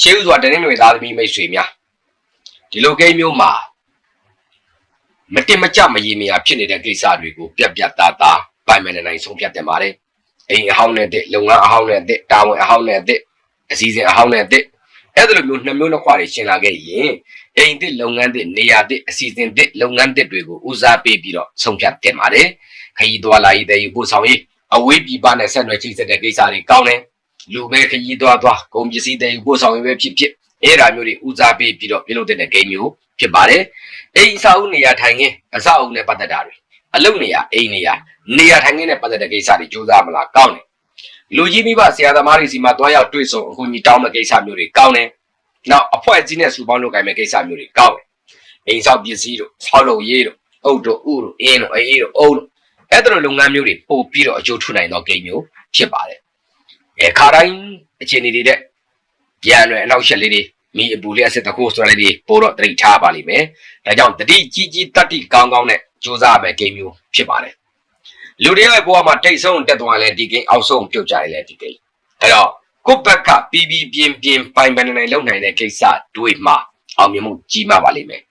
ရှေးဥစွာတနင်္ဂနွေသားသမီးမိတ်ဆွေများဒီလိုကိန်းမျိုးမှာမတင်မကြမရေမရာဖြစ်နေတဲ့ကိစ္စတွေကိုပြက်ပြက်သားသားပိုင်မနိုင်နိုင်ဆုံးဖြတ်တင်ပါတယ်အိမ်အဟောင်းနဲ့တဲ့လုပ်ငန်းအဟောင်းနဲ့တဲ့တာဝန်အဟောင်းနဲ့တဲ့အစည်းအဝေးအဟောင်းနဲ့တဲ့အဲ့ဒါလိုမျိုးနှစ်မျိုးနှစ်ခွတွေရှင်းလာခဲ့ရင်အိမ်တဲ့လုပ်ငန်းတဲ့နေရာတဲ့အစီအစဉ်တဲ့လုပ်ငန်းတဲ့တွေကိုဦးစားပေးပြီးတော့ဆုံးဖြတ်တင်ပါတယ်ခရီးသွားလာရေးတဲ့ယူဖို့ဆောင်ရေးအဝေးပြည်ပနဲ့ဆက်နွယ်ချိတ်ဆက်တဲ့ကိစ္စတွေကောင်းတယ် လူပဲခရီးသွားသွားကုန်ပစ္စည်းတဲ့ယူဖို့ဆောင်ရေးပဲဖြစ်ဖြစ်အဲ့ဒါမျိုးတွေဦးစားပေးပြီးတော့ပြုလုပ်တဲ့ဂိမ်းမျိုးဖြစ်ပါတယ်အိမ်အဆောက်အဦနေရာထိုင်ခင်းအဆောက်အဦနဲ့ပတ်သက်တာတွေအလုပ်နေရာအိမ်နေရာနေရာထိုင်ခင်းနဲ့ပတ်သက်တဲ့ကိစ္စတွေစူးစမ်းမလားကောင်းတယ်လူကြီးမိဘဆရာသမားတွေစီမှာတွားရောက်တွေ့ဆုံအခုညီတောင်းမဲ့ကိစ္စမျိုးတွေကောင်းတယ်နောက်အဖွဲ့အစည်းနဲ့စူပေါင်းလုပ်ကိုင်မဲ့ကိစ္စမျိုးတွေကောင်းတယ်အိမ်ဆောက်ပစ္စည်းတို့ဆောက်လုပ်ရေးတို့အုတ်တို့ဥတို့အင်းတို့အေးတို့အုတ်တို့အဲ့ဒါလိုလုပ်ငန်းမျိုးတွေပို့ပြီးတော့အကျိုးထူနိုင်သောဂိမ်းမျိုးဖြစ်ပါတယ် အဲခါတိုင်းအခြေအနေတွေတဲ့ပြန်လွယ်အနောက်ရှက်လေးတွေမိအပူလေးအစစ်တခုဆိုရလေးတွေပို့တော့တတိထားပါလိမ့်မယ်ဒါကြောင့်တတိကြီးကြီးတတိကောင်းကောင်းနဲ့စူးစမ်းမဲ့ဂိမ်းမျိုးဖြစ်ပါတယ်လူတွေရဲ့ဘဝမှာတိတ်ဆုံးတက်သွားလဲဒီဂိမ်းအောက်ဆုံးပြုတ်ကြရလဲဒီဂိမ်းအဲ့တော့ကိုယ့်ဘက်ကပြီးပြီးပြင်းပြင်းပိုင်ပိုင်နိုင်နိုင်လုပ်နိုင်တဲ့ကိစ္စတွေမှာအောင်မြင်မှုကြီးမားပါလိမ့်မယ်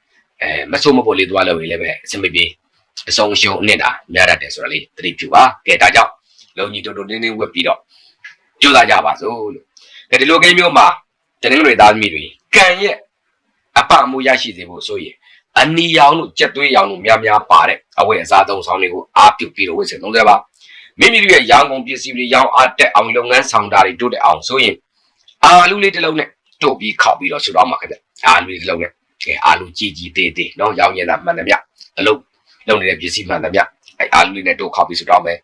အဲမဆိုးမပေါ်လေးသွားလို့ရင်လည်းပဲအဆင်မပြေအဆုံးရှုံးအနှစ်တာများတတ်တယ်ဆိုတာလေးသတိပြုပါကဲဒါကြောင့်လုံကြီးတော်တော်တင်းတင်းဝက်ပြီးတော့ ကြိုးစားကြပါစို့လို့ကဲဒီလိုကိန်းမျိုးမှာတနင်္ဂနွေသားသမီးတွေကံရဲ့အပအမှုရရှိစေဖို့ဆိုရင်အနီရောင်တို့ကြက်သွေးရောင်တို့များများပါတဲ့အဝတ်အစားသုံးဆောင်တွေကိုအားပြုပြီးတော့ဝတ်ဆင်သုံးတယ်ပါမိမိတို့ရဲ့ရောင်ကုန်ပစ္စည်းတွေရောင်အားတက်အောင်လုပ်ငန်းဆောင်တာတွေတိုးတက်အောင်ဆိုရင်အာလူလေးတစ်လုံးနဲ့တို့ပြီးခောက်ပြီးတော့ဆူတော့မှာခင်ဗျအာလူလေးတစ်လုံးနဲ့ကဲအာလူကြီးကြီးသေးသေးနော်ရောင်ရင်တာမှန်တယ်ဗျအလုပ်လုပ်နေတဲ့ပစ္စည်းမှန်တယ်ဗျအဲအာလူလေးနဲ့တို့ခောက်ပြီးဆူတော့မယ်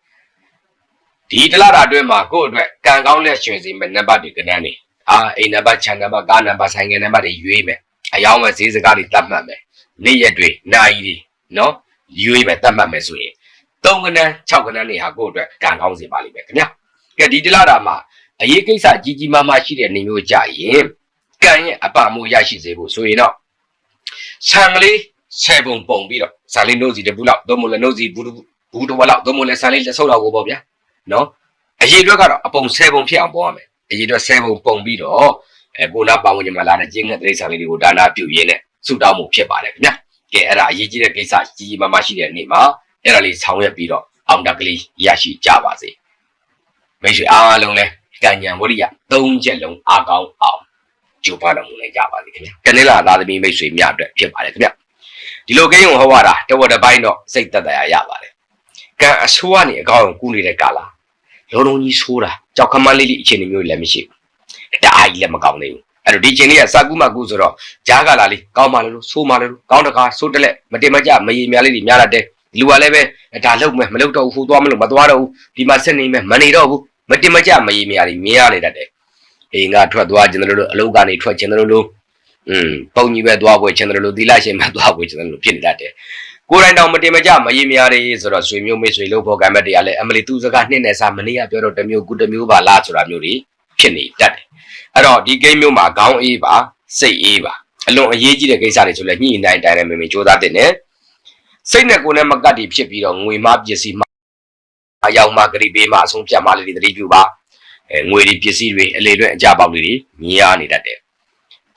ဒီတလားတာအတွင်းမှာကိုယ့်အတွက်ကံကောင်းလက်ရှင်စီမဲ့နံပါတ်တွေကဏ္ဍနေအာအိမ်နံပါတ်ခြံနံပါတ်ကားနံပါတ်ဆိုင်ငယ်နံပါတ်တွေရွေးမယ်အယောင်းမဲ့ဈေးစကားတွေတတ်မှတ်မယ်နေ့ရက်တွေနိုင်တွေနော်ရွေးမယ်တတ်မှတ်မယ်ဆိုရင်၃ကဏ္ဍ၆ကဏ္ဍနေဟာကိုယ့်အတွက်ကံကောင်းစေပါလိမ့်မယ်ခင်ဗျကဲဒီတလားတာမှာအရေးကိစ္စကြီးကြီးမားမားရှိတဲ့နေမျိုးကြရင်ကံရဲ့အပမိုးရရှိစေဖို့ဆိုရင်တော့ဆံကလေးဆယ်ပုံပုံပြီးတော့ဆာလေးနှုတ်စီတပူလောက်သို့မဟုတ်လည်းနှုတ်စီဘူးဘူးတော်လောက်သို့မဟုတ်လည်းဆာလေးလက်ဆုပ်လောက်ကိုပေါ့ဗျာ နော်အရေးအတွက်ကတော့အပုံဆယ်ပုံဖြစ်အောင်ပေါ်ရမယ်အရေးအတွက်ဆယ်ပုံပုံပြီးတော့အဲကိုနာပါဝင်ကြမှာလာတဲ့ကျင်းငှက်တိရစ္ဆာန်လေးတွေကိုဒါနာပြုတ်ရင်းနဲ့ဆုတောင်းမှုဖြစ်ပါတယ်ခင်ဗျကဲအဲ့ဒါအရေးကြီးတဲ့ကိစ္စကြီးကြီးမားမားရှိတဲ့နေ့မှာအဲ့ဒါလေးဆောင်ရွက်ပြီးတော့အောင်တက်ကလေးရရှိကြပါစေမိတ်ဆွေအားလုံးလည်းကံဉဏ်ဝရိယ၃ချက်လုံးအားကောင်းအောင်ကြိုးပမ်းတော်မူနိုင်ကြပါစေခင်ဗျကနေ့လာသားသမီးမိတ်ဆွေများအတွက်ဖြစ်ပါတယ်ခင်ဗျဒီလိုကိန်းကိုဟောရတာတဝက်တစ်ပိုင်းတော့စိတ်သက်သာရရပါတယ် ကံအဆိုးကနေအကောင်းကူနေတဲ့ကာလာလုံးလုံးကြီးဆိုးတာကြောက်ခမန်းလေးလေးအခြေအနေမျိုးလည်းမရှိဘူးတအားကြီးလည်းမကောင်းသေးဘူးအဲ့တော့ဒီချိန်လေးကစာကူမကူဆိုတော့ဂျားကာလာလေးကောင်းပါလို့ဆိုးပါလို့ကောင်းတကားဆိုးတလက်မတင်မကြမရေများလေးတွေများလာတဲ့လူကလည်းပဲဒါလုံမယ်မလုံတော့ဘူးဟိုသွားမလို့မသွားတော့ဘူးဒီမှာဆက်နေမယ်မနေတော့ဘူးမတင်မကြမရေများတွေမြင်ရနေတတ်တယ်အိမ်ကထွက်သွားခြင်းတို့အလုပ်ကနေထွက်ခြင်းတို့လို့อืมပုံကြီးပဲသွားပွဲခြင်းတို့လို့သီလရှင်ပဲသွားပွဲခြင်းတို့လို့ဖြစ်နေတတ်တယ် ကိုယ်တိုင်တောင်မတင်မကြမရေများတွေဆိုတော့ဆွေမျိုးမိတ်ဆွေလို့ဖို့ကံမဲ့တွေကလည်းအမလီသူစကားနှစ်နဲ့စားမနေ့ကပြောတော့တစ်မျိုးကုတစ်မျိုးပါလားဆိုတာမျိုးတွေဖြစ်နေတတ်တယ်အဲ့တော့ဒီဂိမ်းမျိုးမှာခေါင်းအေးပါစိတ်အေးပါအလွန်အရေးကြီးတဲ့ကိစ္စတွေဆိုလဲညှိနှိုင်းတိုင်းတိုင်းမင်းမင်းစူးစမ်းတဲ့နဲ့စိတ်နဲ့ကိုယ်နဲ့မကတ်တီဖြစ်ပြီးတော့ငွေမပစ္စည်းမအရောက်မှဂရိပေးမှအဆုံးဖြတ်မှလေးတွေတတိပြုပါအဲငွေတွေပစ္စည်းတွေအလေလွဲ့အကြပေါက်လေးတွေမြင်ရနေတတ်တယ်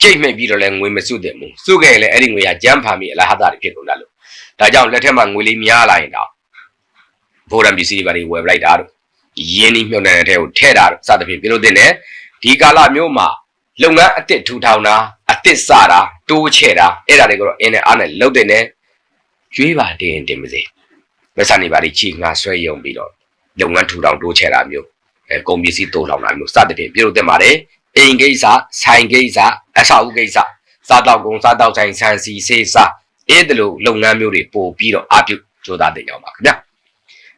ကြိတ်မဲ့ပြီးတော့လဲငွေမစုတဲ့မှုစုခဲ့ရင်လည်းအဲ့ဒီငွေကကြမ်းဖာမိအလားဟတာတွေဖြစ်ကုန်တယ်လို့ ဒါကြောင့်လက်ထက်မှာငွေလေးများလာရင်တော့ဗိုလ်ရံပစ္စည်းတွေပါတွေဝယ်ပလိုက်တာတို့ရင်းနှီးမြှုပ်နှံတဲ့ထဲကိုထည့်တာတို့စသဖြင့်ပြုလုပ်တဲ့နဲ့ဒီကာလမျိုးမှာလုပ်ငန်းအစ်စ်ထူထောင်တာအစ်စ်စတာတိုးချဲ့တာအဲ့ဒါတွေကိုတော့အင်းနဲ့အားနဲ့လုပ်တဲ့နဲ့ရွေးပါတင်တင်ပါစေမဆန်နေပါလိချီငါဆွဲယုံပြီးတော့လုပ်ငန်းထူထောင်တိုးချဲ့တာမျိုးအဲကုန်ပစ္စည်းတိုးထောင်တာမျိုးစသဖြင့်ပြုလုပ်တဲ့ပါတယ်အိမ်ကိစ္စဆိုင်ကိစ္စအဆောက်အဦကိစ္စစားတောက်ကုန်စားတောက်ဆိုင်ဆန်စီစေးစား အဲ့ဒီလိုလုပ်ငန်းမျိုးတွေပို့ပြီးတော့အပြုကြိုးစားတင်ကြပါခင်ဗျာ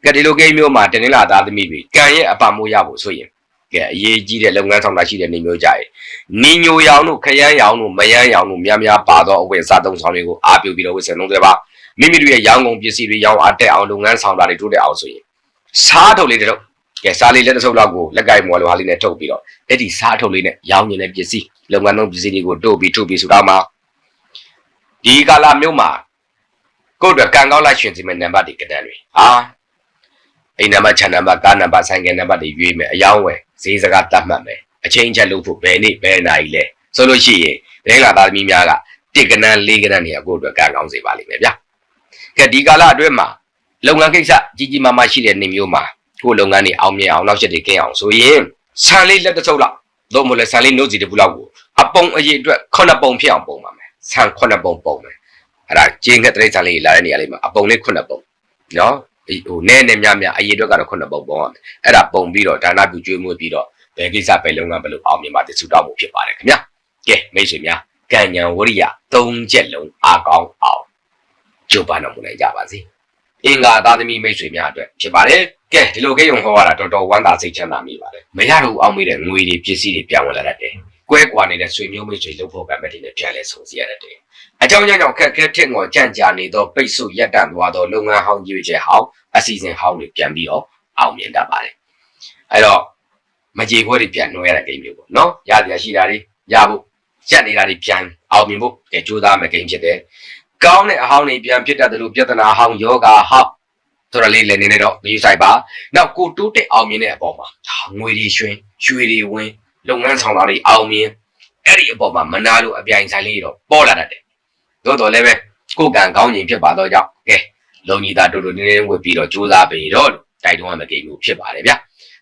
ကဲဒီလိုကိန်းမျိုးမှာတင်းလာသားသမီးတွေကံရဲ့အပမိုးရဖို့ဆိုရင်ကဲအရေးကြီးတဲ့လုပ်ငန်းဆောင်တာရှိတဲ့နေမျိုးကြရင်နီညိုရောင်တို့ခရမ်းရောင်တို့မယန်းရောင်တို့များများပါသောအဝတ်အစားသုံးဆောင်တွေကိုအားပြုပြီးတော့ဝတ်ဆင်လုံးတွေပါမိမိတို့ရဲ့ရောင်းကုန်ပစ္စည်းတွေရောင်းအားတက်အောင်လုပ်ငန်းဆောင်တာတွေတိုးတက်အောင်ဆိုရင်စားထုတ်လေးတို့ကဲစားလေးလက်တစ်စုပ်လောက်ကိုလက်ကင်မော်လိုဟာလေးနဲ့ထုတ်ပြီးတော့အဲ့ဒီစားထုတ်လေးနဲ့ရောင်းနေတဲ့ပစ္စည်းလုပ်ငန်းသုံးပစ္စည်းတွေကိုတို့ပြီးထုတ်ပြီးဆိုတော့မှ ဒီကာလမျိုးမှာကိုယ့်အတွက်ကံကောင်းလိုက်ရှင်စီမဲ့နံပါတ်တွေကတန်းတွေဟာအိမ်နံပါတ်ခြံနံပါတ်ကားနံပါတ်ဆိုင်ကယ်နံပါတ်တွေရွေးမယ်အယောင်းဝယ်ဈေးစကားတတ်မှတ်မယ်အချင်းချက်လို့ဖို့ဘယ်နေ့ဘယ်နာရီလဲဆိုလို့ရှိရင်ဒဲကသားသမီးများကတစ်ကနန်းလေးကနန်းနေအကိုအတွက်ကံကောင်းစေပါလိမ့်မယ်ဗျကဲဒီကာလအတွင်းမှာလုပ်ငန်းကိစ္စကြီးကြီးမားမားရှိတဲ့နေမျိုးမှာကိုယ်လုပ်ငန်းတွေအောင်မြင်အောင်နောက်ချက်တွေကင်းအောင်ဆိုရင်ဆန်လေးလက်တစ်စုပ်လောက်သို့မဟုတ်လဲဆန်လေးနှုတ်စီတစ်ခုလောက်ကိုအပုံအရေးအတွက်ခုနှစ်ပုံဖြစ်အောင်ပုံပါမယ် ဆန်ခုနှစ်ပုံပုံမယ်အဲ့ဒါကျင်းကတရိတ်ဆန်လေးလာတဲ့နေရာလေးမှာအပုံလေးခုနှစ်ပုံနော်ဟိုနဲနဲများများအရေးအတွက်ကတော့ခုနှစ်ပုံပုံရမယ်အဲ့ဒါပုံပြီးတော့ဒါနပြုကျွေးမွေးပြီးတော့ဘယ်ကိစ္စပဲလုပ်ငန်းဘယ်လိုအောင်မြင်ပါတည်ဆူတောင်းမှုဖြစ်ပါတယ်ခင်ဗျာကဲမိတ်ဆွေများကံဉဏ်ဝရိယ၃ချက်လုံးအားကောင်းအောင်ကြိုးပမ်းတော်မူနိုင်ကြပါစေအင်္ဂါသားသမီးမိတ်ဆွေများအတွက်ဖြစ်ပါတယ်ကဲဒီလိုကိယုံဟောရတာတော်တော်ဝမ်းသာစိတ်ချမ်းသာမိပါတယ်မရတော့အောင်မိတဲ့ငွေတွေပစ္စည်းတွေပြန်ဝင်လာတတ်တယ် ကွဲကွာနေတဲ့ဆွေမျိုးမိတ်ဆွေလှုပ်ဖို့ကံမဲ့တွေနဲ့ပြန်လဲဆုံးစီရတတ်တယ်အကြောင်းကြောင့်ခက်ခဲထက်ငေါ်ကြံ့ကြာနေသောပိတ်ဆို့ရက်တန့်သွားသောလုပ်ငန်းဟောင်းကြီးချက်ဟောင်းအစီအစဉ်ဟောင်းတွေပြန်ပြီးတော့အောင်မြင်တတ်ပါတယ်အဲ့တော့မကြေခွဲတွေပြန်နှွှဲရတဲ့ဂိမ်းမျိုးပေါ့နော်ရရရှိတာတွေရဖို့ရက်နေတာတွေပြန်အောင်မြင်ဖို့ကဲကြိုးစားမယ်ဂိမ်းဖြစ်တယ်ကောင်းတဲ့အဟောင်းတွေပြန်ဖြစ်တတ်တယ်လို့ပြဿနာဟောင်းယောဂဟောင်းဆိုတော့လေးလည်းနေနေတော့ဒီဆိုင်ပါနောက်ကိုတိုးတက်အောင်မြင်တဲ့အပေါ်မှာငွေတွေရွှင်ရွှေတွေဝင် လုပ်ငန်းဆောင်တာတွေအောင်မြင်အဲ့ဒီအပေါ်မှာမနာလို့အပြိုင်ဆိုင်လေးတော့ပေါ်လာတတ်တယ်သို့တော်လည်းပဲကိုယ်ကံကောင်းခြင်းဖြစ်ပါတော့ကြောင့်ကဲလုံကြီးသားတူတူနေနေဝတ်ပြီးတော့ကြိုးစားပေတော့လို့တိုက်တွန်းရမယ့်ကိမှုဖြစ်ပါတယ်ဗျ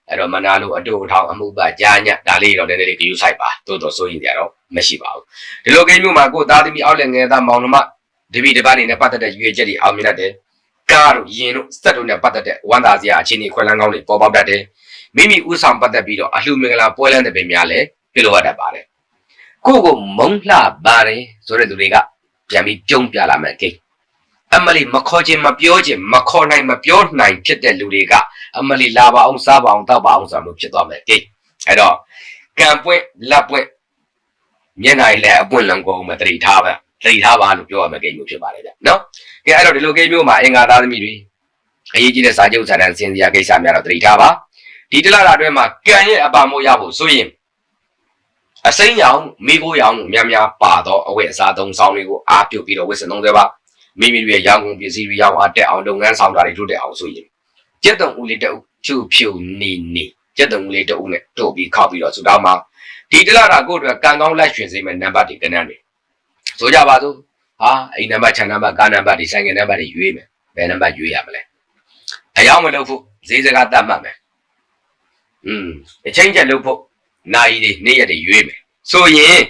အဲ့တော့မနာလို့အတူထောင်အမှုပကြားညဒါလေးတော့နည်းနည်းလေးကြိုးဆိုင်ပါသို့တော်စိုးရင်ကြတော့မရှိပါဘူးဒီလိုကိမှုမှာကိုယ်သားသမီးအောက်လက်ငယ်သားမောင်နှမတပိတပတ်နေနဲ့ပတ်သက်တဲ့ရွေချက်တွေအောင်မြင်တတ်တယ်ကားတို့ယင်တို့စက်တို့နဲ့ပတ်သက်တဲ့ဝန်သားစရာအခြေအနေခွဲလန်းကောင်းတွေပေါ်ပေါက်တတ်တယ် မိမိဥဆောင်ပတ်သက်ပြီးတော့အလှမင်္ဂလာပွဲလန်းတဲ့ပင်များလည်းပြုလုပ်ရတတ်ပါတယ်ကိုယ့်ကိုမုံလှပါတယ်ဆိုတဲ့သူတွေကပြန်ပြီးပြုံးပြလာမယ်ကိန်းအမလီမခေါ်ခြင်းမပြောခြင်းမခေါ်နိုင်မပြောနိုင်ဖြစ်တဲ့လူတွေကအမလီလာပါအောင်စားပါအောင်တောက်ပါအောင်ဆိုလို့ဖြစ်သွားမယ်ကိန်းအဲ့တော့ကံပွင့်လက်ပွင့်မျက်နှာလည်းအပွင့်လံကုန်မတတိထားပါတတိထားပါလို့ပြောရမယ်ကိန်းမျိုးဖြစ်ပါတယ်ဗျနော်ကဲအဲ့တော့ဒီလိုကိန်းမျိုးမှာအင်္ဂါသားသမီးတွေအရေးကြီးတဲ့စာချုပ်စာတမ်းစင်စရာကိစ္စများတော့တတိထားပါ ဒီတလတာအတွင်းမှာကံရဲ့အပါမိုးရဖို့ဆိုရင်အစိမ်းရောင်မိခိုးရောင်များများပါတော့အဝတ်အစားသုံးဆောင်တွေကိုအားပြုတ်ပြီးတော့ဝတ်ဆင်သုံးသေးပါမိမိတို့ရဲ့ရောင်ကုန်ပစ္စည်းတွေရောင်အားတက်အောင်လုပ်ငန်းဆောင်တာတွေလုပ်တဲ့အောင်ဆိုရင်ကျက်တုံဦးလေးတအုပ်ဖြူဖြူနေနေကျက်တုံဦးလေးတအုပ်နဲ့တို့ပြီးခောက်ပြီးတော့ဆူတောင်းမှာဒီတလတာကိုအတွက်ကံကောင်းလက်ရွှင်စေမဲ့နံပါတ်တွေကနန်းတွေဆိုကြပါစို့ဟာအိမ်နံပါတ်ခြံနံပါတ်ကားနံပါတ်ဒီဆိုင်ငယ်နံပါတ်တွေရွေးမယ်ဘယ်နံပါတ်ရွေးရမလဲအယောင်မလုပ်ဖို့ဈေးစကားတတ်မှတ်မယ် อืมအချင်းချက်လုပ်ဖို့နိုင်တွေနေ့ရက်တွေရွေးမယ်ဆိုရင်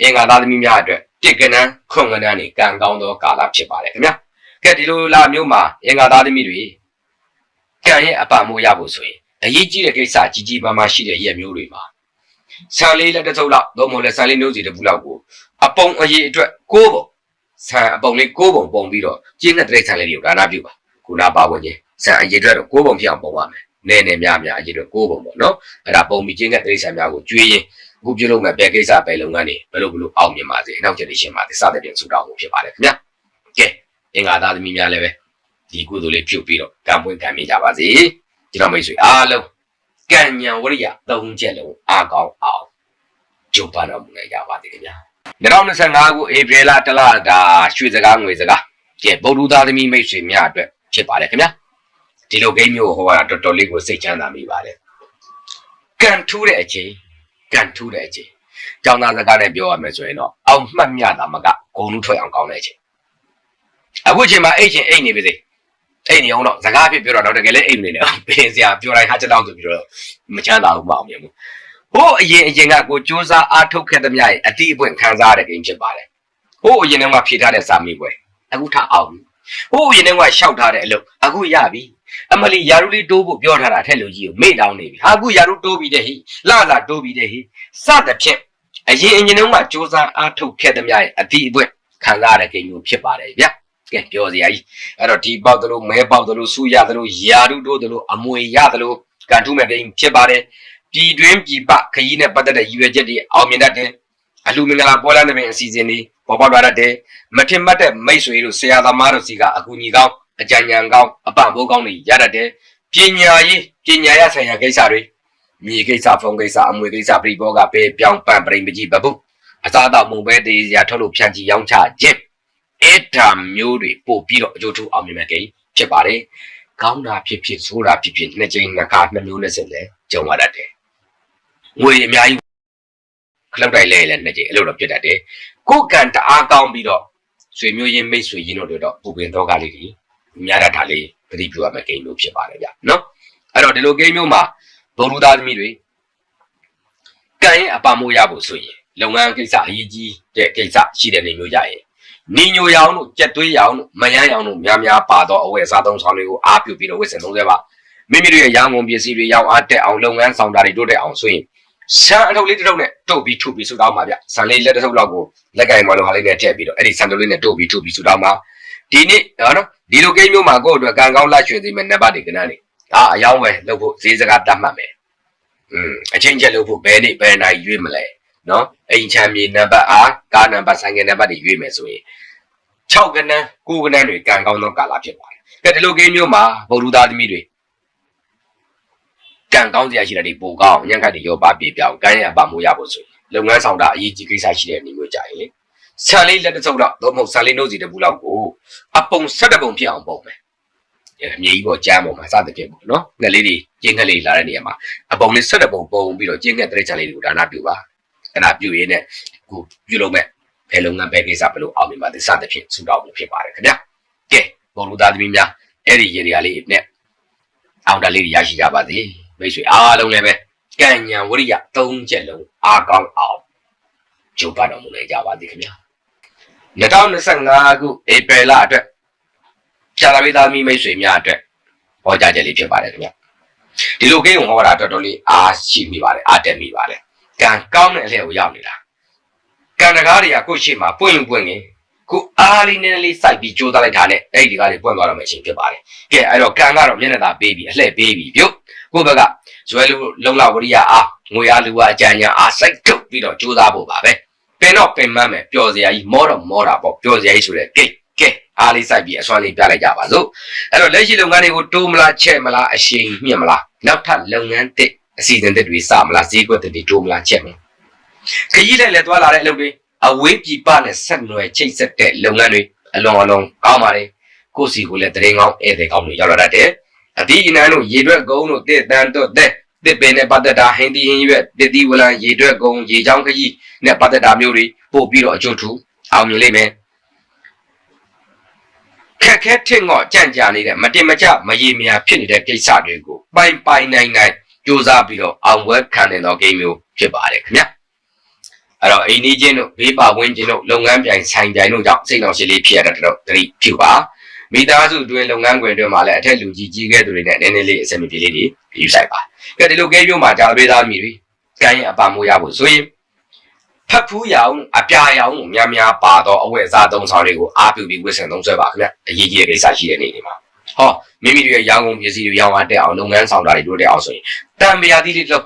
အင်္ဂါသားသမီးများအတွက်တစ်ကနန်းခွန်ကနန်းနေကံကောင်းသောကာလဖြစ်ပါတယ်ခင်ဗျာကဲဒီလိုလာမျိုးမှာအင်္ဂါသားသမီးတွေကံရဲ့အပမိုးရဖို့ဆိုရင်အရေးကြီးတဲ့ကိစ္စကြီးကြီးမားမားရှိတဲ့ရက်မျိုးတွေမှာဆန်လေးလက်တစ်စုပ်လောက်သို့မဟုတ်လဲဆန်လေးနှုတ်စီတစ်ပူလောက်ကိုအပုံအရေးအတွက်ကိုးပုံဆန်အပုံလေးကိုးပုံပုံပြီးတော့ကျင်းတဲ့တိရစ္ဆာန်လေးတွေကိုဒါနာပြုပါခုနပါဝင်ချင်းဆန်အရေးအတွက်တော့ကိုးပုံဖြစ်အောင်ပုံပါမယ် နဲနဲများများအရေးအတွက်ကိုးပုံပေါ့နော်အဲ့ဒါပုံပြီးကျင်းတဲ့တိရစ္ဆာန်များကိုကျွေးရင်အခုပြုလုပ်မဲ့ဘယ်ကိစ္စဘယ်လုပ်ငန်းတွေဘယ်လိုဘယ်လိုအောင်မြင်ပါစေနောက်ကျတဲ့ရှင်ပါစေစသဖြင့်ဆုတောင်းမှုဖြစ်ပါတယ်ခင်ဗျာကဲအင်္ဂါသားသမီးများလည်းပဲဒီကုသိုလ်လေးပြုတ်ပြီးတော့ကံပွင့်ကံမြင်ကြပါစေကျွန်တော်မိတ်ဆွေအားလုံးကံဉဏ်ဝရိယသုံးချက်လုံးအားကောင်းအောင်ကြိုးပမ်းတော်မူနိုင်ကြပါစေခင်ဗျာ2025ခုဧပြီလတလတာရွှေစကားငွေစကားကဲဗုဒ္ဓသားသမီးမိတ်ဆွေများအတွက်ဖြစ်ပါတယ်ခင်ဗျာ ဒီလိုဂိမ်းမျိုးဟောတာတော်တော်လေးကိုစိတ်ချမ်းသာမိပါတယ်ကံထူးတဲ့အချိန်ကန်ထူးတဲ့အချိန်ကျောင်းသားစကားနဲ့ပြောရမယ်ဆိုရင်တော့အောင်မှတ်မြတာမကဂုံလူထွက်အောင်ကောင်းတဲ့အချိန်အခုချိန်မှာအိတ်ချင်းအိတ်နေပါစေအိတ်နေအောင်တော့စကားဖြစ်ပြောတော့တကယ်လည်းအိတ်နေတယ်ပင်စရာပြောတိုင်းဟာချက်တော့ဆိုပြီးတော့မချမ်းသာဘူးမအောင်မြင်ဘူးဟိုအရင်အရင်ကကိုစူးစမ်းအားထုတ်ခဲ့သမျှရဲ့အတိအပွင့်ခံစားရတဲ့ဂိမ်းဖြစ်ပါတယ်ဟိုအရင်ကဖြေထားတဲ့စာမေးပွဲအခုထအောင်ဟိုအရင်ကရှောက်ထားတဲ့အလုပ်အခုရပြီ အမလီယာရုလေးတိုးဖို့ပြောထားတာအထက်လူကြီးကိုမေ့တောင်းနေပြီဟာအခုယာရုတိုးပြီးတဲ့ဟိလာလာတိုးပြီးတဲ့ဟိစသဖြင့်အရင်အရင်တုန်းကစ조사အားထုတ်ခဲ့သမျှရဲ့အတိအပွင့်ခံစားရတဲ့ကိန်းမျိုးဖြစ်ပါတယ်ဗျကဲပြောစရာကြီးအဲ့တော့ဒီပေါက်သလိုမဲပေါက်သလိုစူရသလိုယာရုတိုးသလိုအမွေရသလိုကန်ထုမဲ့ကိန်းဖြစ်ပါတယ်ပြည်တွင်းပြည်ပခရီးနဲ့ပတ်သက်တဲ့ရည်ရွယ်ချက်တွေအောင်မြင်တတ်တယ်အလူမင်္ဂလာပေါ်လာတဲ့အစီအစဉ်တွေပေါ်ပေါက်လာတတ်တယ်မထင်မှတ်တဲ့မိတ်ဆွေတို့ဆရာသမားတို့စီကအကူအညီကောင်း အကြံဉာဏ်ကောင်းအပံ့ပိုးကောင်းတွေရတတ်တယ်ပညာရေးပညာရဆိုင်ရာကိစ္စတွေမြေကိစ္စဖုံကိစ္စအမွေကိစ္စပြိဘောကပဲပြောင်းပန့်ပရိမကြီးဘပုအစားအသောက်မုံပဲတေးစရာထုတ်လို့ဖြန့်ချီရောင်းချခြင်းအဲ့ဒါမျိုးတွေပို့ပြီးတော့အကျိုးထူအောင်မြင်မဲ့ကိန်းဖြစ်ပါတယ်ကောင်းတာဖြစ်ဖြစ်ဆိုးတာဖြစ်ဖြစ်နှစ်ကြိမ်နှစ်ခါနှစ်မျိုးနဲ့ဆက်လဲကြုံရတတ်တယ်ငွေအများကြီးခလုတ်တိုက်လဲလဲနှစ်ကြိမ်အဲ့လိုတော့ဖြစ်တတ်တယ်ကိုယ်ကံတအားကောင်းပြီးတော့ဆွေမျိုးရင်းမိတ်ဆွေရင်းတို့တွေတော့ပူပင်တော့ကလေးကြီး များတတ်တာလေးသတိပြုရမယ့်ဂိမ်းမျိုးဖြစ်ပါတယ်ဗျနော်အဲ့တော့ဒီလိုဂိမ်းမျိုးမှာဘုံလူသားသမီးတွေကံရဲ့အပမိုးရဖို့ဆိုရင်လုပ်ငန်းကိစ္စအရေးကြီးတဲ့ကိစ္စရှိတဲ့နေမျိုးကြရင်နီညိုရောင်တို့ကြက်သွေးရောင်တို့မယန်းရောင်တို့များများပါတော့အဝယ်စားသုံးဆောင်တွေကိုအားပြုပြီးတော့ဝစ်စင်သုံးဆဲပါမိမိတို့ရဲ့ရောင်ကုန်ပစ္စည်းတွေရောင်အားတက်အောင်လုပ်ငန်းဆောင်တာတွေတိုးတက်အောင်ဆိုရင်ဆန်အထုပ်လေးတစ်ထုပ်နဲ့တုတ်ပြီးထုပြီးဆူတောင်းပါဗျဆန်လေးလက်တစ်ထုပ်လောက်ကိုလက်ကင်မလို့ဟာလေးနဲ့ထည့်ပြီးတော့အဲ့ဒီဆန်တုပ်လေးနဲ့တုတ်ပြီးထုပြီးဆူတောင်းပါ ဒီနေ့နော်ဒီလိုကိန်းမျိုးမှာကိုယ့်အတွက်ကံကောင်းလက်ရွှေသိမဲ့နံပါတ်တွေကနန်းနေဒါအယောင်းပဲလုပ်ဖို့ဈေးစကားတတ်မှတ်မယ်อืมအချင်းချက်လုပ်ဖို့ဘယ်နေ့ဘယ်နိုင်ရွေးမလဲနော်အိမ်ချမ်းမြေနံပါတ်အားကားနံပါတ်ဆိုင်ကနံပါတ်တွေရွေးမယ်ဆိုရင်6ကနန်း9ကနန်းတွေကံကောင်းသောကာလဖြစ်ပါတယ်ကဲဒီလိုကိန်းမျိုးမှာဗုဒ္ဓသားသမီးတွေကံကောင်းစရာရှိတဲ့ဒီပိုကောင်းညံ့ခတ်တွေရောပါပြေပြောင်းကံရပါမိုးရဖို့ဆိုရင်လုပ်ငန်းဆောင်တာအရေးကြီးကိစ္စရှိတဲ့နေမျိုးကြရင်လေ ဆန်လေးလက်တစ်စုပ်တော့သို့မဟုတ်ဆန်လေးနှုတ်စီတစ်ပူလောက်ကိုအပုံ၁၁ပုံဖြစ်အောင်ပုံမယ်အမြေကြီးပေါ်ကြားပေါ်မှာစသဖြင့်ပေါ့နော်ငှက်လေးတွေကျင်းငှက်လေးလာတဲ့နေရာမှာအပုံလေး၁၁ပုံပုံပြီးတော့ကျင်းငှက်တဲ့ချာလေးတွေကိုဒါနာပြုပါအဲ့ဒါပြုရင်းနဲ့ကိုပြုလုပ်မဲ့ဘယ်လုပ်ငန်းပဲကိစ္စဘယ်လိုအောင်မြင်ပါသစသဖြင့်ဆူတောင်းလို့ဖြစ်ပါတယ်ခင်ဗျာကဲဘုံလူသားသမီးများအဲ့ဒီရေဒီယာလေးနဲ့အောင်တလေးတွေရရှိကြပါစေမိတ်ဆွေအားလုံးလည်းပဲကံညာဝရိယ၃ချက်လုံးအားကောင်းအောင်ကြိုးပမ်းတော်မူနိုင်ကြပါသည်ခင်ဗျာ 2025ခုဧပြီလအတွက်ကျာလာပေးသားမိမိတ်ဆွေများအတွက်ဟောကြားချက်လေးဖြစ်ပါတယ်ခင်ဗျာဒီလိုကိန်းကိုဟောတာတော်တော်လေးအားရှိမိပါတယ်အားတက်မိပါတယ်ကံကောင်းတဲ့အလှည့်ကိုရောက်နေတာကံတကားတွေကကိုယ့်ရှိမှာပွင့်ရင်ပွင့်ရင်ကိုအားလေးနည်းနည်းလေးစိုက်ပြီးကြိုးစားလိုက်တာနဲ့အဲ့ဒီကားတွေပွင့်သွားတော့မယ့်အချိန်ဖြစ်ပါတယ်ကဲအဲ့တော့ကံကတော့မျက်နှာသာပေးပြီးအလှည့်ပေးပြီးပြုတ်ကိုယ့်ဘက်ကဇွဲလူလုံလဝရိယအားငွေအားလူအားအကြံညာအားစိုက်ထုတ်ပြီးတော့ကြိုးစားဖို့ပါပဲ ပင်တော့ပင်မမ်းမယ်ပျော်စရာကြီးမောတော့မောတာပေါ့ပျော်စရာကြီးဆိုတဲ့ကိတ်ကဲအားလေးစိုက်ပြီးအစွမ်းလေးပြလိုက်ကြပါစို့အဲ့တော့လက်ရှိလုပ်ငန်းတွေကိုတိုးမလားချဲ့မလားအရှိန်မြင့်မလားနောက်ထပ်လုပ်ငန်းတစ်အစီအစဉ်တွေစမလားဈေးကွက်တွေတိုးမလားချဲ့မလားခကြီးလိုက်လဲသွားလာတဲ့အလုပ်တွေအဝေးပြည်ပနဲ့ဆက်နွယ်ချိတ်ဆက်တဲ့လုပ်ငန်းတွေအလွန်အလွန်ကောင်းပါတယ်ကိုစီကိုလည်းတရင်ကောင်းဧည့်သည်ကောင်းတွေရောက်လာတတ်တယ်အတိအနန်းတို့ရေရွက်ကုန်းတို့တစ်တန်တို့တဲ့ တစ်ပင်နဲ့ပတ်သက်တာဟင်းဒီဟင်းရွက်တစ်တီဝလံရေရွက်ကုန်းရေချောင်းခကြီးနဲ့ပတ်သက်တာမျိုးတွေပို့ပြီးတော့အကျိုးထူအောင်မြင်လိမ့်မယ်ခက်ခဲထင်ငေါ့ကြံ့ကြာနေတဲ့မတင်မကျမရေမြာဖြစ်နေတဲ့ကိစ္စတွေကိုပိုင်ပိုင်နိုင်နိုင်စူးစမ်းပြီးတော့အောင်ပွဲခံတဲ့တော့ဂိမ်းမျိုးဖြစ်ပါတယ်ခင်ဗျာအဲ့တော့အိမ်နီးချင်းတို့ဘေးပါဝင်းချင်းတို့လုပ်ငန်းပြိုင်ဆိုင်ပြိုင်တို့ကြောင့်စိတ်တော်ရှိလေးဖြစ်ရတဲ့တော့တတိပြုပါ မိသားစုတွင်လုပ်ငန်းခွင်တွင်မှာလည်းအထက်လူကြီးကြီးခဲ့သူတွေနဲ့နည်းနည်းလေးအဆင်မပြေလေးတွေယူဆိုင်ပါကဲဒီလိုကဲပြုံးမှာဂျာပေးသားမိတွေကံရဲ့အပမိုးရဖို့ဆိုရင်ဖတ်ဖူးရောင်အပြာရောင်ကိုများများပါတော့အဝတ်အစားသုံးဆောင်တွေကိုအားပြုပြီးဝတ်ဆင်သုံးဆွဲပါခင်ဗျအရေးကြီးတဲ့ကိစ္စရှိတဲ့နေနေမှာဟောမိမိတို့ရဲ့ရောင်ကုန်ပစ္စည်းတွေရောင်းအားတက်အောင်လုပ်ငန်းဆောင်တာတွေတိုးတက်အောင်ဆိုရင်တံမယာသီးလေးတော့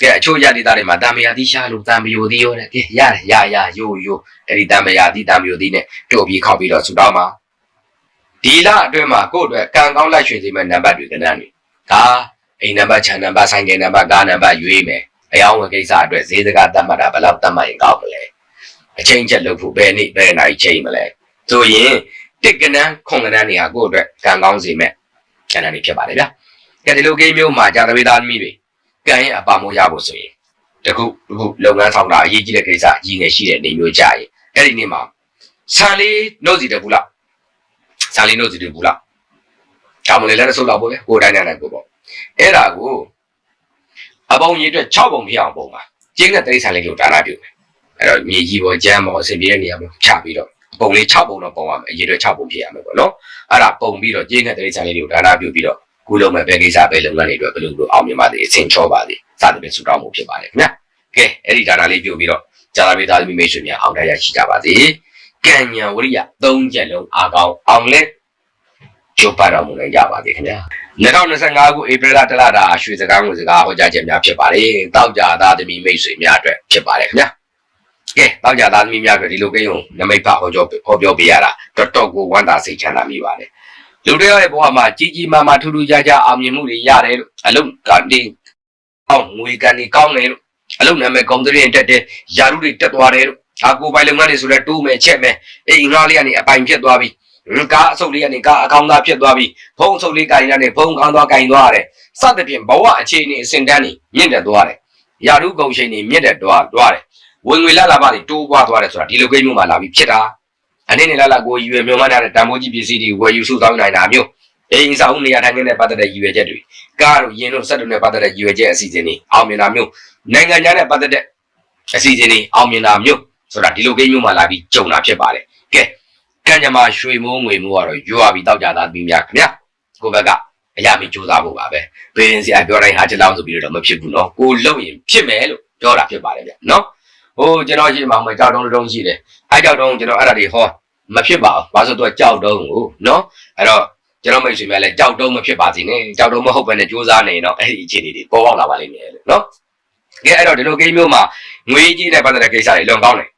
ကဲအချို့ရတဲ့သားတွေမှာတံမယာသီးရှားလို့တံမယိုသီးရောတဲ့ကဲရတယ်ရရယိုယိုအဲ့ဒီတံမယာသီးတံမယိုသီးနဲ့တို့ပြီးခောက်ပြီးတော့ဆူတောင်းပါ ဒီလအတွင်းမှာကိုယ့်အတွက်ကံကောင်းလိုက်ရွှေစီမဲ့နံပါတ်တွေကဏ္ဍတွေဒါအိမ်နံပါတ်ခြံနံပါတ်ဆိုင်ကယ်နံပါတ်ကားနံပါတ်ရွေးမယ်အယောင်းဝင်ကိစ္စအတွက်ဈေးစကားတတ်မှတ်တာဘယ်လောက်တတ်မှတ်ရင်ကောင်းမလဲအချိန်ချက်လုပ်ဖို့ဘယ်နေ့ဘယ်နိုင်ချိန်မလဲဆိုရင်တစ်ကနန်းခုံကနန်းနေဟာကိုယ့်အတွက်ကံကောင်းစေမဲ့ကဏ္ဍတွေဖြစ်ပါတယ်ဗျာကဲဒီလိုကိန်းမျိုးမှာဂျာသဝေသားသမီးတွေကံရဲ့အပါမိုးရဖို့ဆိုရင်တခုတခုလုပ်ငန်းဆောင်တာအရေးကြီးတဲ့ကိစ္စအကြီးငယ်ရှိတဲ့နေမျိုးကြရင်အဲ့ဒီနေ့မှာဆန်လေးနှုတ်စီတပူလောက် ဆန်လေးနှုတ်စီတပူလောက်ဒါမှလည်းလည်းဆုပ်လောက်ပေါ့လေကိုယ်တိုင်းတိုင်းကိုပေါ့အဲ့ဒါကိုအပေါင်းကြီးအတွက်6ပုံပြအောင်ပုံပါကျင်းတဲ့တိရစ္ဆာန်လေးကိုဒါနာပြုမယ်အဲ့တော့မြေကြီးပေါ်ကျမ်းပေါ်အစဉ်ပြေတဲ့နေရာမှာဖြပြီးတော့ပုံလေး6ပုံတော့ပုံရမယ်အရေးအတွက်6ပုံဖြစ်ရမယ်ပေါ့နော်အဲ့ဒါပုံပြီးတော့ကျင်းတဲ့တိရစ္ဆာန်လေးကိုဒါနာပြုပြီးတော့ကုလုံးမဲ့ဘယ်ကိစ္စပဲလုပ်ငန်းတွေအတွက်ဘယ်လိုလိုအောင်မြင်ပါသေးအဆင်ချောပါသေးစသဖြင့်ဆူတောင်းမှုဖြစ်ပါတယ်ခင်ဗျာကဲအဲ့ဒီဒါနာလေးပြုပြီးတော့ဂျာလာမေသားသမီးမိတ်ဆွေများအောင်တရားရှိကြပါစေ ကံညာဝရိယ၃ချက်လုံးအားကောင်းအောင်လဲကျိုးပါတော်မူနိုင်ကြပါစေခင်ဗျာ2025ခုဧပြီလတလတာရွှေစကားငွေစကားဟောကြားခြင်းများဖြစ်ပါတယ်တောက်ကြသားသမီးမိတ်ဆွေများအတွက်ဖြစ်ပါတယ်ခင်ဗျာကဲတောက်ကြသားသမီးများအတွက်ဒီလိုကိန်းကိုနမိတ်ဖဟောပြောဟောပြောပေးရတာတော်တော်ကိုဝမ်းသာစိတ်ချမ်းသာမိပါတယ်လူတယောက်ရဲ့ဘဝမှာကြီးကြီးမားမားထူးထူးခြားခြားအောင်မြင်မှုတွေရတယ်လို့အလုံးကနေအောင်ငွေကန်နေကောင်းတယ်လို့အလုံးနာမည်ကောင်းတဲ့ရင်တက်တဲ့ယာရုတွေတက်သွားတယ်လို့ အာကိုပိုင်လုပ်ငန်းတွေဆိုလဲတိုးမယ်ချက်မယ်အေးငါးလေးကနေအပိုင်ဖြစ်သွားပြီကားအဆုပ်လေးကနေကားအကောင်းသားဖြစ်သွားပြီဖုံးအဆုပ်လေးကင်ကနေဖုံးကောင်းသွားကင်သွားရတယ်စသဖြင့်ဘဝအခြေအနေအစဉ်တန်းနေမြင့်တက်သွားတယ်ယာရုကုန်ချိန်နေမြင့်တက်သွားသွားတယ်ဝင်ငွေလာလာပါတွေတိုးပွားသွားတယ်ဆိုတာဒီလိုကိန်းမျိုးမှာလာပြီးဖြစ်တာအနေနဲ့လာလာကိုရွယ်မြုံမနာတဲ့တန်ဖိုးကြီးပစ္စည်းတွေဝယ်ယူစုဆောင်းနိုင်တာမျိုးအိမ်ဆောင်နေရာထိုင်ခင်းနဲ့ပတ်သက်တဲ့ရည်ရွယ်ချက်တွေကားတို့ယင်းတို့စက်တို့နဲ့ပတ်သက်တဲ့ရည်ရွယ်ချက်အစီအစဉ်တွေအောင်မြင်တာမျိုးနိုင်ငံခြားနဲ့ပတ်သက်တဲ့အစီအစဉ်တွေအောင်မြင်တာမျိုး ဆိုတာဒီလိုကိန်းမျိုးမှာလာပြီးကြုံတာဖြစ်ပါတယ်ကဲကံကြမ္မာရွှေမိုးငွေမိုးကတော့ရွာပြီးတောက်ကြတာပြီးများခင်ဗျကိုဘက်ကအရာမီစူးစမ်းဖို့ပါပဲဘေးရင်စီအပြောတိုင်းဟာချက်လောင်းဆိုပြီးတော့မဖြစ်ဘူးနော်ကိုလုံရင်ဖြစ်မယ်လို့ပြောတာဖြစ်ပါတယ်ဗျနော်ဟိုကျွန်တော်ရှိမှမကြောက်တုံးတုံးရှိတယ်အဲကြောက်တုံးကျွန်တော်အဲ့ဒါတွေဟောမဖြစ်ပါဘူးဘာလို့ဆိုတော့ကြောက်တုံးကိုနော်အဲ့တော့ကျွန်တော်မိတ်ဆွေများလည်းကြောက်တုံးမဖြစ်ပါစေနဲ့ကြောက်တုံးမဟုတ်ဘဲနဲ့စူးစမ်းနေတော့အဲ့ဒီအခြေအနေတွေပေါ်ပေါက်လာပါလိမ့်မယ်လို့နော်ကဲအဲ့တော့ဒီလိုကိန်းမျိုးမှာငွေကြီးနဲ့ပတ်သက်တဲ့ကိစ္စတွေလွန်ကောင်းတယ်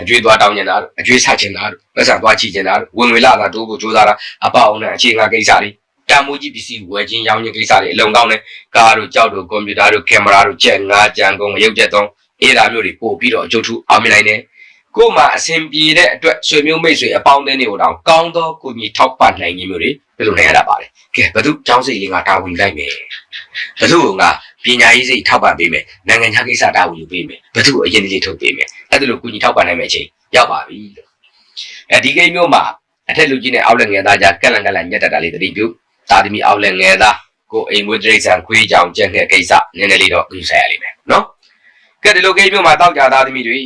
အကျွေးသွားတောင်းနေတာတို့အကျွေးဆက်ချင်တာတို့ပတ်စံသွားချီချင်တာတို့ဝင်ငွေလာတာတိုးဖို့စူးစမ်းတာအပအောင်နဲ့အခြေခံကိစ္စတွေတန်မိုးကြီးပစ္စည်းဝယ်ခြင်းရောင်းခြင်းကိစ္စတွေအလုံကောင်းတယ်ကားတို့ကြောက်တို့ကွန်ပျူတာတို့ကင်မရာတို့ကြက်ငါးကြံကုန်ရုပ်ကြက်သုံးအေးဒါမျိုးတွေပို့ပြီးတော့အကျုပ်ထုအောင်မြင်နိုင်တယ်ကို့မှာအစဉ်ပြေတဲ့အတွက်ဆွေမျိုးမိတ်ဆွေအပေါင်းအသင်းတွေကိုတောင်ကောင်းသောကုညီထောက်ပံ့နိုင်ခြင်းမျိုးတွေပြုလုပ်နိုင်ရတာပါတယ်ကဲဘသူចောင်းစိတ်လေးကတာဝန်လိုက်မယ်ဘသူက ပညာရေးစိတ်ထောက်ပံ့ပေးမယ်နိုင်ငံခြားကိစ္စတာဝန်ယူပေးမယ်ဘသူအရင်လေးထုတ်ပေးမယ်အဲ့ဒါလိုကုညီထောက်ပံ့နိုင်မယ့်အချိန်ရောက်ပါပြီလို့အဲဒီကိန်းမျိုးမှာအထက်လူကြီးနဲ့အောက်လက်ငယ်သားကြားကက်လန်ကက်လန်ညက်တက်တာလေးတတိပြုတာသမီအောက်လက်ငယ်သားကိုအိမ်မွေးတိရစ္ဆာန်ခွေးကြောင်ကြက်ငယ်ကိစ္စနည်းနည်းလေးတော့ယူဆိုင်ရလိမ့်မယ်နော်ကဲဒီလိုကိန်းမျိုးမှာတောက်ကြသားသမီတွေ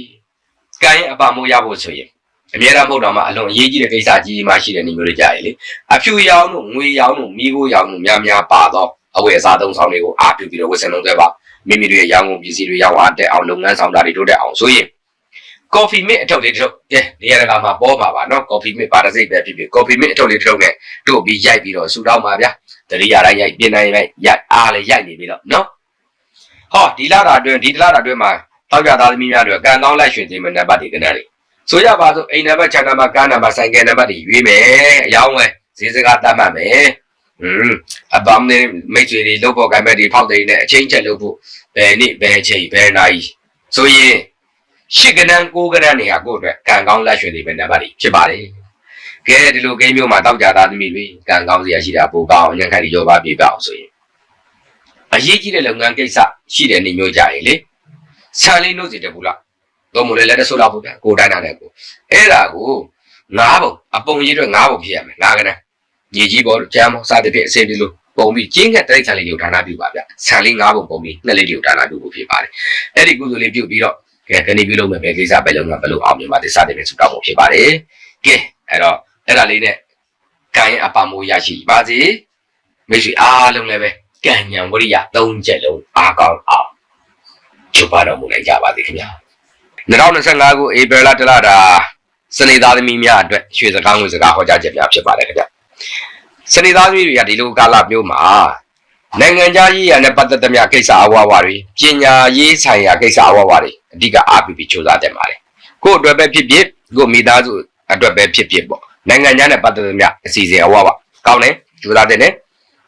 ကံရဲ့အပမိုးရဖို့ဆိုရင်အမြဲတမ်းမဟုတ်တော့မှအလွန်အရေးကြီးတဲ့ကိစ္စကြီးမှရှိတဲ့နေမျိုးတွေကြာရည်လေအဖြူရောင်တို့ငွေရောင်တို့မိခိုးရောင်တို့များများပါတော့ အဝယ်အစားသုံးဆောင်တွေကိုအားပြုပြီးတော့ဝယ်ဆင်လုံးသွဲပါမိမိတို့ရဲ့ရောင်းကုန်ပစ္စည်းတွေရောင်းအားတက်အောင်လုပ်ငန်းဆောင်တာတွေတိုးတက်အောင်ဆိုရင် coffee mix အထုပ်လေးတစ်ထုပ်ကဲနေရာတကာမှာပေါ်ပါပါနော် coffee mix ပါတစ်စိတ်ပဲဖြစ်ဖြစ် coffee mix အထုပ်လေးတစ်ထုပ်နဲ့တို့ပြီးရိုက်ပြီးတော့ဆူတောင်းပါဗျာတတိယတိုင်းရိုက်ပြင်တိုင်းရိုက်ရိုက်အားလည်းရိုက်နေပြီတော့နော်ဟောဒီလာတာအတွင်းဒီလာတာအတွင်းမှာတောက်ကြသားသမီးများတွေကံကောင်းလိုက်ရွှေစင်မနံပါတ်ဒီကနေ့လေးဆိုရပါစို့အိမ်နံပါတ်ခြံနံပါတ်ကားနံပါတ်ဆိုင်ကယ်နံပါတ်တွေရွေးမယ်အယောင်းဝဲဈေးစကားတတ်မှတ်မယ်ဟွန်း အပမ်းနဲ့မိတ်ဆွေတွေလုပ်ဖို့ကံမဲ့တွေဖောက်တယ်နဲ့အချင်းချက်လုပ်ဖို့ဘယ်နေ့ဘယ်ချိန်ဘယ်နိုင်ဆိုရင်ရှစ်ကနန်းကိုးကနန်းနေရာကိုအတွက်ကံကောင်းလက်ရွှေတွေပဲနံပါတ်တွေဖြစ်ပါတယ်ကဲဒီလိုကိန်းမျိုးမှာတောက်ကြသားသမီးတွေကံကောင်းစရာရှိတာပိုကောင်းအောင်ညံခန့်ဒီရောပါပြပြအောင်ဆိုရင်အရေးကြီးတဲ့လုပ်ငန်းကိစ္စရှိတဲ့နေမျိုးကြရင်လေဆန်လေးနှုတ်စီတက်ဘူးလားတော့မလဲလက်တဆိုးလောက်ဖို့ဗျကိုတိုင်းတာတဲ့ကိုအဲ့ဒါကိုငါးပုံအပုံကြီးတွေငါးပုံဖြစ်ရမယ်ငါးကနန်း ညီကြီးပေါ်ကြမ်းပေါ်စသဖြင့်အစင်ပြလို့ပုံပြီးကျင်းကတိတ်ဆန်လေးကိုဒါနာပြုပါဗျဆန်လေးငါးပုံပုံပြီးနှစ်လေးကိုဒါနာပြုဖို့ဖြစ်ပါတယ်အဲ့ဒီကုသိုလ်လေးပြုပြီးတော့ကဲကနေပြုလုပ်မယ်ပဲကိစ္စပဲလုပ်မှာဘလို့အောင်မြင်ပါသစသဖြင့်ဆုတောင်းဖို့ဖြစ်ပါတယ်ကဲအဲ့တော့အဲ့ဒါလေးနဲ့ကံရဲ့အပမိုးရရှိပါစေမိတ်ဆွေအားလုံးလည်းပဲကံဉဏ်ဝရိယ၃ချက်လုံးအားကောင်းအောင်ကျပါတော်မူနိုင်ကြပါစေခင်ဗျာ2025ခုဧပြီလတလတာစနေသားသမီးများအတွက်ရွှေစကားငွေစကားဟောကြားချက်များဖြစ်ပါတယ်ခင်ဗျာ စနေသားသမီးတွေကဒီလိုကာလမျိုးမှာနိုင်ငံခြားရေးရာနဲ့ပတ်သက်သမျှကိစ္စအဝဝတွေပညာရေးဆိုင်ရာကိစ္စအဝဝတွေအဓိကအားပေးပြီးစူးစမ်းတင်ပါတယ်ကို့အတွက်ပဲဖြစ်ဖြစ်ကို့မိသားစုအတွက်ပဲဖြစ်ဖြစ်ပေါ့နိုင်ငံခြားနဲ့ပတ်သက်သမျှအစီအစဉ်အဝဝကောင်းတယ်စူးစမ်းတင်တယ်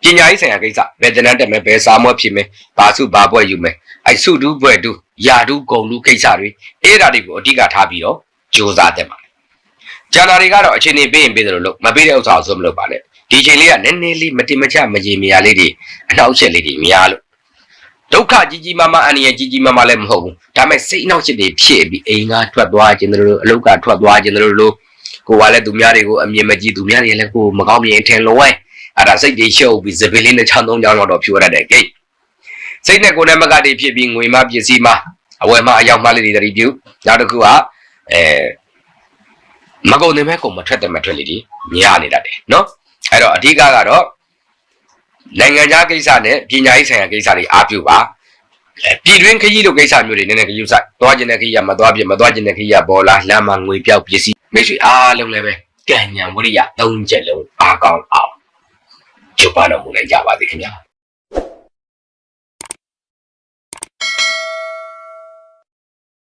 ပညာရေးဆိုင်ရာကိစ္စဘယ်တနန်းတက်မယ်ဘယ်စာမွက်ဖြစ်မယ်ဘာစုဘာပွဲယူမယ်အဲစုတူးပွဲတူးယာတူးဂုံတူးကိစ္စတွေအဲ့ဒါတွေကိုအဓိကထားပြီးတော့စူးစမ်းတင်ပါတယ်ဂျာနာတွေကတော့အချိန်နေပေးရင်ပေးတယ်လို့မပေးတဲ့ဥစ္စာကိုဆိုမလုပ်ပါနဲ့ ဒီချိန်လေးကနည်းနည်းလေးမတင်မချမရေမရလေးတွေအနောက်ချက်လေးတွေများလို့ဒုက္ခကြီးကြီးမားမားအန္တရာယ်ကြီးကြီးမားမားလည်းမဟုတ်ဘူးဒါပေမဲ့စိတ်အနောက်ချက်တွေဖြစ်ပြီးအိမ်ကထွက်သွားခြင်းတို့အလုတ်ကထွက်သွားခြင်းတို့လို့ကိုကလည်းသူများတွေကိုအမြင်မကြည့်သူများတွေလည်းကိုမကောင်းမြင်ထင်လို့ဝဲအဲ့ဒါစိတ်တွေရှုပ်ပြီးစပင်းလေးနဲ့ချောင်းသုံးချောင်းတော့ဖြိုးရတဲ့ကိစိတ်နဲ့ကိုယ်နဲ့မကတည်းဖြစ်ပြီးငွေမပစ္စည်းမအဝယ်မအယောက်မလေးတွေတည်းပြုနောက်တစ်ခုကအဲမကုန်နေမဲ့ကုန်မထွက်တယ်မထွက်လေဒီညနေတတ်တယ်နော် အဲ့တော့အဓိကကတော့နိုင်ငံခြားကိစ္စနဲ့ပညာရေးဆိုင်ရာကိစ္စတွေအားပြုပါပြည်တွင်းခရီးလိုကိစ္စမျိုးတွေနည်းနည်းခရီးဆိုင်သွားခြင်းတဲ့ခရီးကမသွားပြမသွားခြင်းတဲ့ခရီးကပေါ်လာလမ်းမှာငွေပြောက်ပစ္စည်းမိတ်ဆွေအားလုံးလည်းပဲကံဉဏ်ဝိရိယ၃ချက်လုံးအားကောင်းအောင်ကျုပ်ပါတော်မူနိုင်ကြပါသည်ခင်ဗျာ